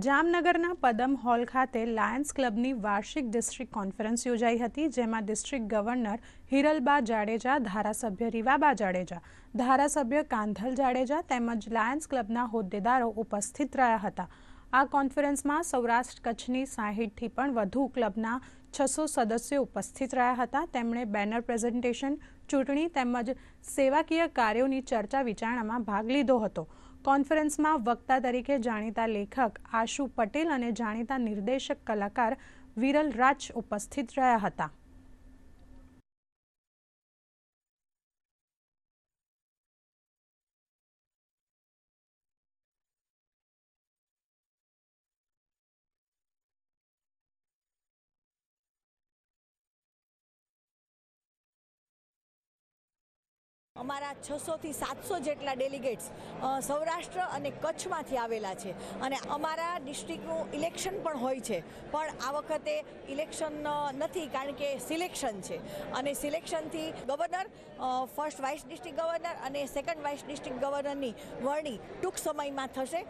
જામનગરના પદમ હોલ ખાતે લાયન્સ ક્લબની વાર્ષિક ડિસ્ટ્રિક્ટ કોન્ફરન્સ યોજાઈ હતી, જેમાં ડિસ્ટ્રિક્ટ ગવર્નર હિરલબા જાડેજા, ધારાસભ્ય રીવાબા જાડેજા, ધારાસભ્ય કાંધલ જાડેજા તેમજ લાયન્સ ક્લબના હોદ્દેદારો ઉપસ્થિત રહ્યા હતા. આ કોન્ફરન્સમાં સૌરાષ્ટ્ર કચ્છની સાહીઠથી પણ વધુ ક્લબના છસો સદસ્યો ઉપસ્થિત રહ્યા હતા. તેમણે બેનર પ્રેઝન્ટેશન, ચૂંટણી તેમજ સેવાકીય કાર્યોની ચર્ચા વિચારણામાં ભાગ લીધો હતો. કોન્ફરન્સમાં વક્તા તરીકે જાણીતા લેખક આશુ પટેલ અને જાણીતા નિર્દેશક કલાકાર વિરલ રાજ ઉપસ્થિત રહ્યા હતા. અમારા છસોથી સાતસો જેટલા ડેલિગેટ્સ સૌરાષ્ટ્ર અને કચ્છમાંથી આવેલા છે. અને અમારા ડિસ્ટ્રિક્ટનું ઇલેક્શન પણ હોય છે. પણ આ વખતે ઇલેક્શન નથી, કારણ કે સિલેક્શન છે. અને સિલેક્શનથી governor first vice district governor અને સેકન્ડ વાઇસ ડિસ્ટ્રિક્ટ ગવર્નરની વરણી ટૂંક સમયમાં થશે.